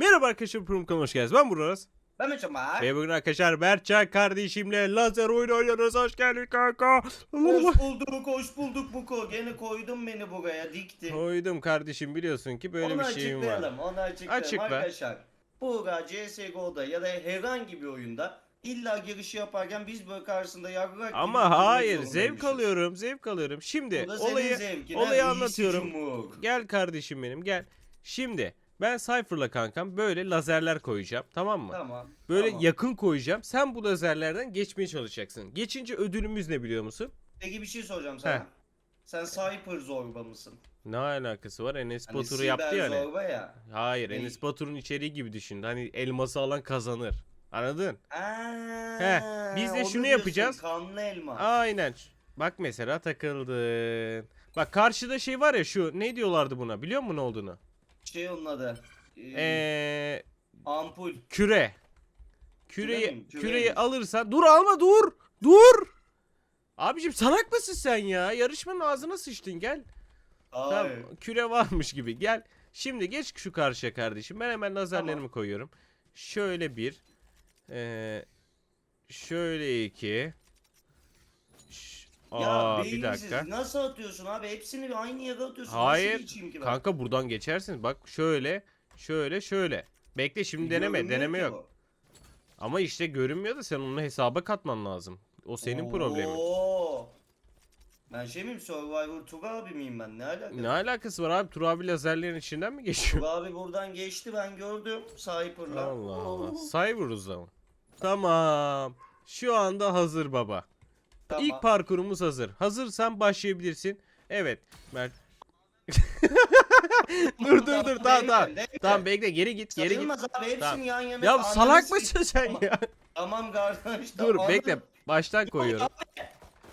Merhaba arkadaşlar Prum kanalına hoş geldiniz. Ben Burak. Ben mi Cemal? Ve bugün arkadaşlar Mertcan kardeşimle lazer oyunu oynuyoruz. Hoş geldin kanka. Hoş bulduk, hoş bulduk Buko. Gene koydun beni buraya, diktin. Koydum kardeşim biliyorsun ki böyle onu bir şeyim var. onu açıklayalım. Açıkla. Arkadaşlar, Buğra CSGO'da ya da herhangi bir oyunda illa girişi yaparken biz böyle karşısında yargılar Ama hayır zevk alıyorum zevk alıyorum. Şimdi olayı olayı anlatıyorum. Gel kardeşim benim gel. Şimdi ben Cypher'la kankam böyle lazerler koyacağım tamam mı? Tamam. Böyle tamam. yakın koyacağım. Sen bu lazerlerden geçmeye çalışacaksın. Geçince ödülümüz ne biliyor musun? Peki bir şey soracağım sana. Heh. Sen Cypher zorba mısın? Ne alakası var? Enes Hani Batur'u yaptı ya hani. zorba ya. Hayır, Ne? Enes Batur'un içeriği gibi düşün. Hani elması alan kazanır. Anladın? Aa, He, biz de şunu yapacağız. Kanlı elma. Aynen. Bak mesela takıldın. Bak karşıda şey var ya şu ne diyorlardı buna biliyor musun ne olduğunu? Şey onun adı. Ee, Eee ampul. küre. Küre Küreyi mi? Küre küreyi mi? alırsan dur alma dur. Dur. Abicim salak mısın sen ya? Yarışmanın ağzına sıçtın gel. Tamam, Hayır. küre varmış gibi gel. Şimdi geç şu karşıya kardeşim. Ben hemen lazerlerimi koyuyorum. Şöyle bir. Eee şöyle iki. Ş- Ya Aa bir beyinsiz. dakika. Nasıl atıyorsun abi? Hepsini bir aynı yere atıyorsun. Hayır. Geçeyim ki ben? Kanka buradan geçersiniz. Bak şöyle, şöyle, şöyle. Bekle şimdi deneme, Görünmüyor deneme ki yok. Ama işte görünmüyor da sen onu hesaba katman lazım. O senin problemin. Oo. Ben şey miyim Survivor Tug abi miyim ben? Ne alaka? Ne alakası var abi? Tur abi lazerlerin içinden mi geçiyor? Tug abi buradan geçti ben gördüm. Sniper'la. Allah Allah. Oo. Cyber'ız zaman. Tamam. Şu anda hazır baba. Tamam. İlk parkurumuz hazır. Hazırsan başlayabilirsin. Evet. Mert. dur dur dur tamam tamam. Tamam bekle geri git geri git. Sayılmaz abi hepsini Tamam. yan yana. Ya salak mısın sen ya? Tamam kardeş. Dur tamam. bekle. Baştan koyuyorum.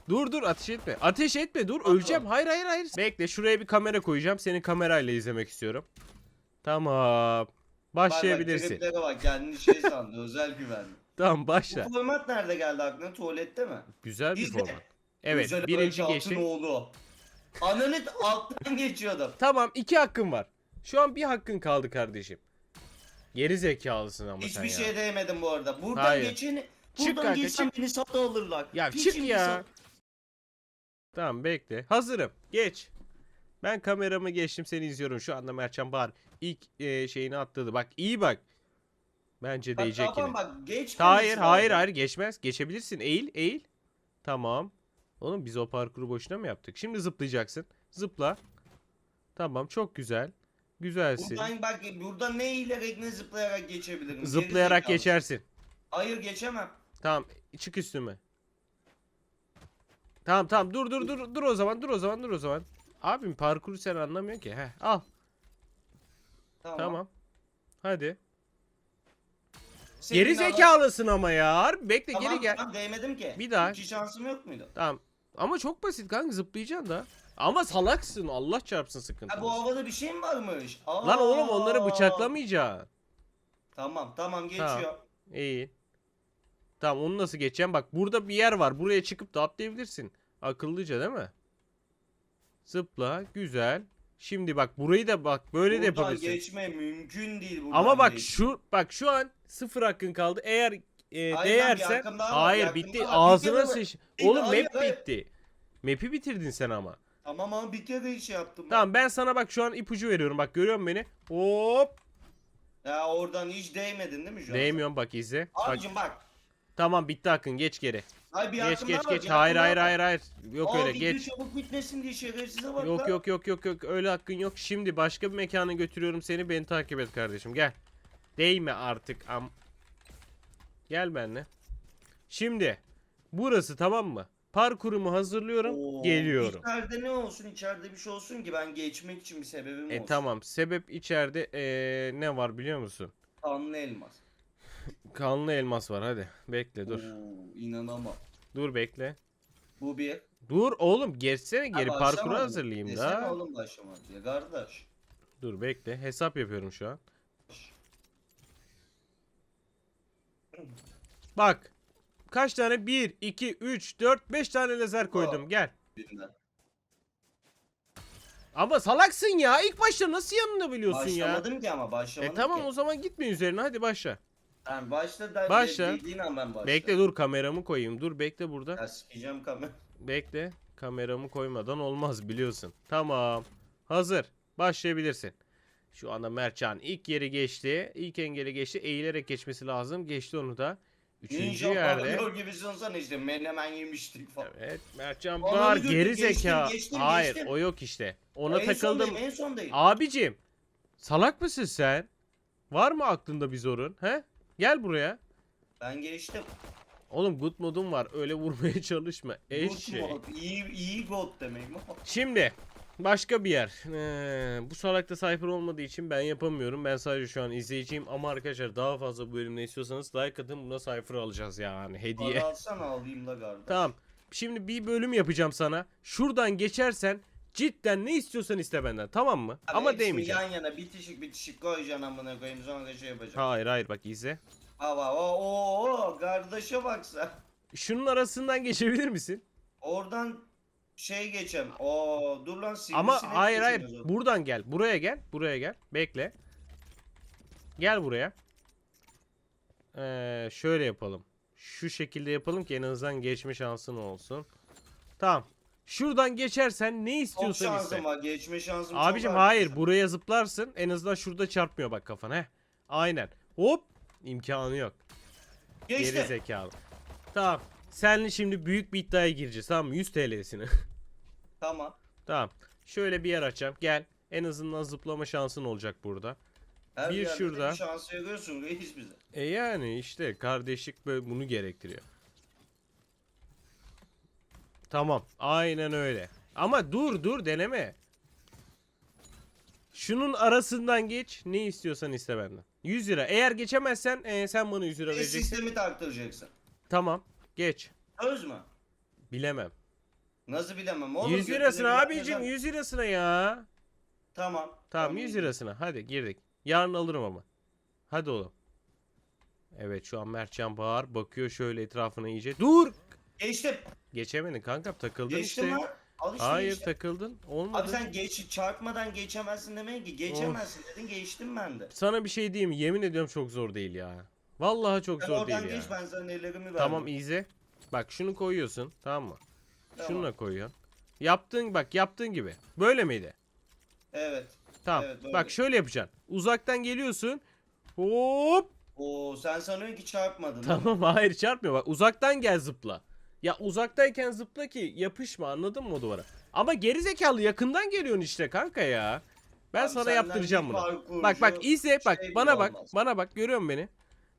Dur dur ateş etme. Ateş etme dur öleceğim. Hayır hayır hayır. Bekle şuraya bir kamera koyacağım. Seni kamerayla izlemek istiyorum. Tamam. Bak, bak, Başlayabilirsin. triplere bak kendini şey sandı özel güvenli. Tamam başla. Bu format nerede geldi aklına? Tuvalette mi? Güzel bir İzle. format. Evet Güzel birinci geçti. oğlu. Ananı alttan geçiyordum. Tamam iki hakkın var. Şu an bir hakkın kaldı kardeşim. Geri zekalısın ama sen Hiçbir ya. şey değmedim bu arada. Buradan Hayır. geçeni Çık buradan kanka, geçen beni satı alırlar. Ya Piçim çık ya. Tamam bekle. Hazırım. Geç. Ben kameramı geçtim seni izliyorum. Şu anda Mertcan Bahar ilk e, şeyini atladı. Bak iyi bak. Bence Bak, değecek yine. bak geç Hayır hayır hayır geçmez. Geçebilirsin. Eğil eğil. Tamam. Oğlum biz o parkuru boşuna mı yaptık? Şimdi zıplayacaksın. Zıpla. Tamam çok güzel. Güzelsin. Buradan bak burada ne eğilerek ne zıplayarak geçebilirim. Zıplayarak Gerizekalı. geçersin. Hayır geçemem. Tamam çık üstüme. Tamam tamam dur dur dur dur o zaman dur o zaman dur o zaman. Abim parkuru sen anlamıyorsun ki. Heh al. Tamam. Tamam. Hadi. Senin Geri zekalısın ama ya. Harbi bekle Tamam, geri gel. Tamam değmedim ki. Bir daha. İki şansım yok muydu? Tamam. Ama çok basit kanka zıplayacaksın da. Ama salaksın Allah çarpsın Ha sıkıntı. bu havada bir şey mi varmış? Aa. Lan oğlum onları bıçaklamayacaksın. Tamam tamam geçiyor. İyi. Tamam onu nasıl geçeceğim? Bak burada bir yer var. Buraya çıkıp da atlayabilirsin. Akıllıca değil mi? Zıpla. Güzel. Şimdi bak burayı da bak böyle de Buradan yapabilirsin. geçme mümkün değil buradan Ama bak geç. şu bak şu an sıfır hakkın kaldı. Eğer e, lan, bir değersen hakkım daha var, hayır bitti. var. Ağzına Bir kere- sıç. Bir- Oğlum hayır, map hayır. bitti. Map'i bitirdin sen ama. Tamam ama bir kere iş yaptım. Tamam ben sana bak şu an ipucu veriyorum. Bak görüyor musun beni? Hop. Ya oradan hiç değmedin değil mi şu an? Değmiyorum bak izle. Bak Abicim bak. Tamam bitti hakkın geç geri. Hayır bir Geç hakkım geç daha var, geç. bir Hayır hakkım hayır daha var. hayır hayır. Yok Aa, öyle geç. çabuk bitmesin diye şerefsize bak Yok lan. yok yok yok yok öyle hakkın yok. Şimdi başka bir mekana götürüyorum seni. Beni takip et kardeşim. Gel. Değme artık am. Gel benimle. Şimdi burası tamam mı? Parkurumu hazırlıyorum. Oo, Geliyorum. İçeride ne olsun? İçeride bir şey olsun ki ben geçmek için bir sebebim E olsun. tamam. Sebep içeride e, ne var biliyor musun? Kanlı elmas. Kanlı elmas var hadi. Bekle dur. Oo, inanamam. Dur bekle. Bu bir. Dur oğlum geçsene geri Ha, parkuru başlamadı. hazırlayayım Desene da. oğlum başlamadı ya kardeş. Dur bekle. Hesap yapıyorum şu an. Bak. Kaç tane? 1, 2, 3, 4, 5 tane lazer koydum. Gel. Birinden. Ama salaksın ya. İlk başta nasıl yanında biliyorsun ya? Başlamadım ki ama başlamadım E tamam ki. o zaman gitme üzerine hadi başla. Tamam başla da Başla. dediğin an ben başla. Bekle dur kameramı koyayım. Dur bekle burada. Ya sikeceğim kamera. Bekle. Kameramı koymadan olmaz biliyorsun. Tamam. Hazır. Başlayabilirsin. Şu anda Mertcan ilk yeri geçti. İlk engeli geçti. Eğilerek geçmesi lazım. Geçti onu da. Üçüncü Ninja yerde. paranıyor gibi sunsana işte menemen yemiştik falan. Evet Mertcan Ananı var gördüm, geri geçtim, zeka. geçtim, Hayır geçtim. o yok işte. Ona en takıldım. sondayım en sondayım. Abicim salak mısın sen? Var mı aklında bir zorun? He? Gel buraya. Ben geçtim. Oğlum good modum var. Öyle vurmaya çalışma. Good Eşek. mod, İyi, iyi god demek mi? Şimdi başka bir yer. Ee, bu salakta sayfa olmadığı için ben yapamıyorum. Ben sadece şu an izleyiciyim ama arkadaşlar daha fazla bu bölümde istiyorsanız like atın buna sayfa alacağız yani hediye. Bana alsana alayım da kardeş. Tamam. Şimdi bir bölüm yapacağım sana. Şuradan geçersen cidden ne istiyorsan iste benden. Tamam mı? Abi ama hepsini değmeyeceğim. Yan yana bitişik bitişik koyacaksın amına koyayım sonra da şey yapacağım. Hayır hayır bak izle. Hava o o o kardeşe baksa. Şunun arasından geçebilir misin? Oradan şey geçem. O dur lan sivrisinek Ama hayır hayır geçemiyoruz orada. buradan gel. Buraya gel. Buraya gel. Bekle. Gel buraya. Ee, şöyle yapalım. Şu şekilde yapalım ki en azından geçme şansın olsun. Tamam. Şuradan geçersen ne Çok istiyorsan iste. şansım var. Geçme şansım çok Abicim var. hayır buraya zıplarsın. En azından şurada çarpmıyor bak kafana. Heh. Aynen. Hop. İmkanı yok. Geri Geçti. zekalı. Tamam. Senle şimdi büyük bir iddiaya gireceğiz tamam mı? 100 TL'sini. Tamam. tamam. Şöyle bir yer açacağım. Gel. En azından zıplama şansın olacak burada. Her Bir yerde şurada. Bir şans veriyorsun reis bize. E yani işte kardeşlik böyle bunu gerektiriyor. Tamam. Aynen öyle. Ama dur dur deneme. Şunun arasından geç. Ne istiyorsan iste benden. 100 lira. Eğer geçemezsen e, sen bana 100 lira Bir vereceksin. sistemi taktıracaksın. Tamam. Geç. Söz mü? Bilemem. Nasıl bilemem oğlum. 100 lirasına abicim bir- 100 lirasına ya. Tamam. Tamam 100 lirasına. Hadi girdik. Yarın alırım ama. Hadi oğlum. Evet şu an Mertcan bağır. Bakıyor şöyle etrafına iyice. Dur. Geçtim. Geçemedin kankam takıldın Geçtim işte. lan. Al işte Hayır geçtim. takıldın. Olmadı. Abi sen geç çarpmadan geçemezsin demeyin ki. Geçemezsin dedin geçtim ben de. Sana bir şey diyeyim mi? Yemin ediyorum çok zor değil ya. Vallahi çok Sen zor oradan değil ya. geç ben sana ellerimi verdim. Tamam izle. Bak şunu koyuyorsun tamam mı? Tamam. Şununla koyuyorsun. Yaptığın bak yaptığın gibi. Böyle miydi? Evet. Tamam. Evet, böyle. bak şöyle yapacaksın. Uzaktan geliyorsun. Hop. Oo sen sanıyorsun ki çarpmadın. Tamam hayır çarpmıyor bak. Uzaktan gel zıpla. Ya uzaktayken zıpla ki yapışma anladın mı o duvara? Ama geri zekalı yakından geliyorsun işte kanka ya. Ben Abi sana yaptıracağım bunu. parkurcu Bak bak izle bak şey bana bak olmaz. bana bak görüyor musun beni?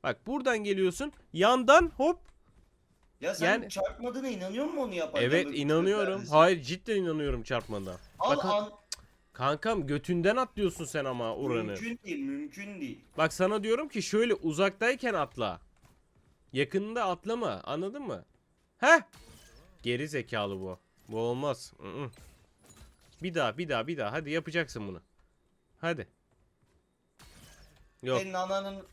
Bak buradan geliyorsun yandan hop Ya sen yani- çarpmadığına inanıyor musun onu yaparken? evet inanıyorum. Hayır cidden inanıyorum çarpmadan. Al Bak, an. Kankam götünden atlıyorsun sen ama oranı. Mümkün değil mümkün değil. Bak sana diyorum ki şöyle uzaktayken atla. Yakınında atlama anladın mı? Heh. Geri zekalı bu. Bu olmaz. ı-ı. Bir daha bir daha bir daha hadi yapacaksın bunu. Hadi. Yok Senin ananın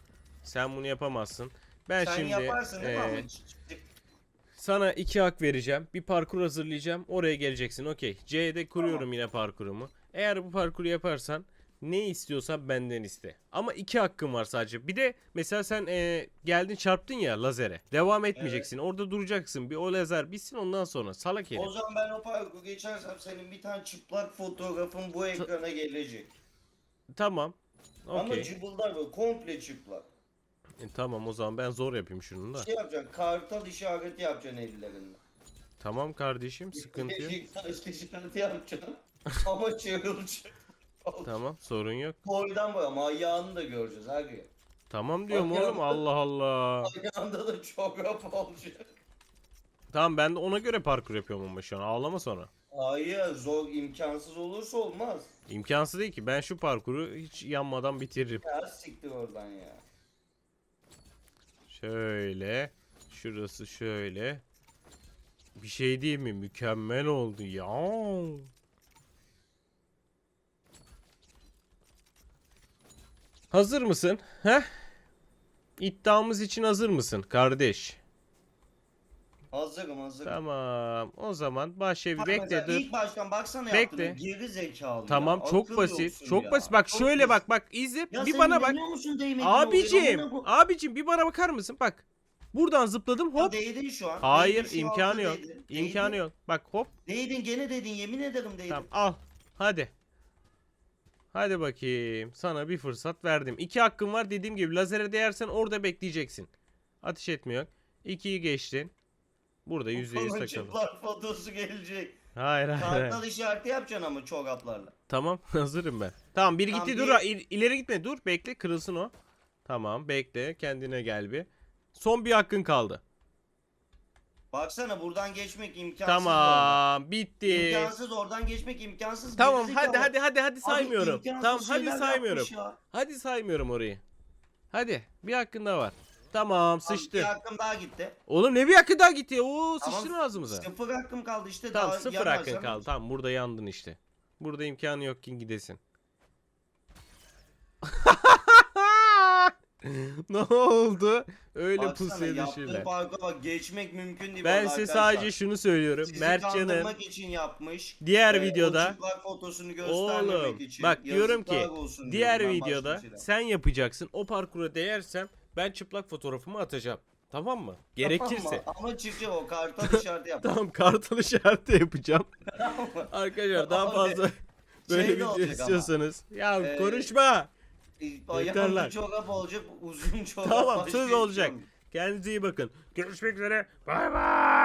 sen bunu yapamazsın. Ben sen şimdi yaparsın değil mi sana iki hak vereceğim. Bir parkur hazırlayacağım. Oraya geleceksin. Okey. C'de kuruyorum Tamam. yine parkurumu. Eğer bu parkuru yaparsan ne istiyorsan benden iste. Ama iki hakkım var sadece. Bir de mesela sen eee, geldin çarptın ya lazere. Devam etmeyeceksin. Orada duracaksın. Bir o lazer bitsin ondan sonra. Salak herif. O zaman ben o parkuru geçersem senin bir tane çıplak fotoğrafın bu ekrana gelecek. Tamam. Ama Okey. cıbıldar böyle komple çıplak. E, tamam o zaman ben zor yapayım şunu da. Şey yapacaksın kartal işareti yapacaksın ellerinde. Tamam kardeşim sıkıntı yok. Beşiktaş işareti yapacaksın. Ama çığırılacak. Tamam sorun yok. Boydan boy ama ayağını da göreceğiz abi. Tamam diyorum Bak oğlum. Allah Allah. Ayağında da çorap olacak. Tamam ben de ona göre parkur yapıyorum ama şu an ağlama sonra. Hayır zor imkansız olursa olmaz. İmkansız değil ki ben şu parkuru hiç yanmadan bitiririm. Ya siktir oradan ya. Şöyle. Şurası şöyle. Bir şey değil mi? Mükemmel oldu ya. Hazır mısın? Heh? İddiamız için hazır mısın kardeş? Hazırım hazırım. Tamam. O zaman bir Bak bekle mesela dur. İlk baştan baksana Bekle. yaptığını geri zekalı Tamam ya. çok Akıl basit. yoksun Çok ya. basit. Bak Çok şöyle basit. bak bak izle. Ya bir sen bana bak. inanıyor musun Abicim. ko- Abicim bir bana bakar mısın? Bak. Buradan zıpladım hop. Değdin şu an. Hayır Değdin, şu imkanı anda yok. değdin. İmkanı Değdin. yok. Bak hop. Değdin gene dedin yemin ederim değdin. Tamam al. Hadi. Hadi bakayım. Sana bir fırsat verdim. İki hakkın var dediğim gibi. Lazere değersen orada bekleyeceksin. Ateş etmiyor. İkiyi geçtin. Burada yüzde yüz takıldı. fotosu gelecek. Hayır hayır. hayır. Kartal işareti yapacaksın ama çoraplarla. Tamam hazırım ben. Tamam biri Tamam, gitti bir- dur il- ileri gitme dur bekle kırılsın o. Tamam bekle kendine gel bir. Son bir hakkın kaldı. Baksana buradan geçmek imkansız. Tamam bitti. İmkansız oradan geçmek imkansız. Tamam gerizekalı. hadi hadi hadi hadi Abi saymıyorum. imkansız Tamam hadi şeyler saymıyorum. yapmış ya. Hadi saymıyorum orayı. Hadi bir hakkın daha var. Tamam sıçtı. Bir hakkım daha gitti. Oğlum ne bir hakkı daha gitti. Oo Tamam, sıçtın ağzımıza. Sıfır hakkım kaldı işte. Tamam daha sıfır yanarsam hakkın kaldı. Tamam burada yandın işte. Burada imkanı yok ki gidesin. ne oldu? Öyle Baksana, pusuya yaptığı düşürler. parka bak geçmek mümkün değil. Ben vallahi size arkadaşlar. sadece şunu söylüyorum. Sizi Mertcan'ın kandırmak için yapmış. diğer Ee, videoda çıplak fotosunu göstermemek Oğlum için. bak diyorum ki Yazıklar olsun diğer diyorum ben başka videoda bir sen yapacaksın. O parkura değersem ben çıplak fotoğrafımı atacağım. Tamam mı? Gerekirse. Ama, ama çıkacak o kartal işareti yap. Tamam kartal işareti yapacağım. Arkadaşlar daha Abi, fazla böyle şey de video olacak ama. istiyorsanız. Ya Ee, konuşma. Ayağımda lan. çorap olacak, uzun çorap. Tamam söz olacak. Kendinize iyi bakın. Görüşmek üzere. Bay bay.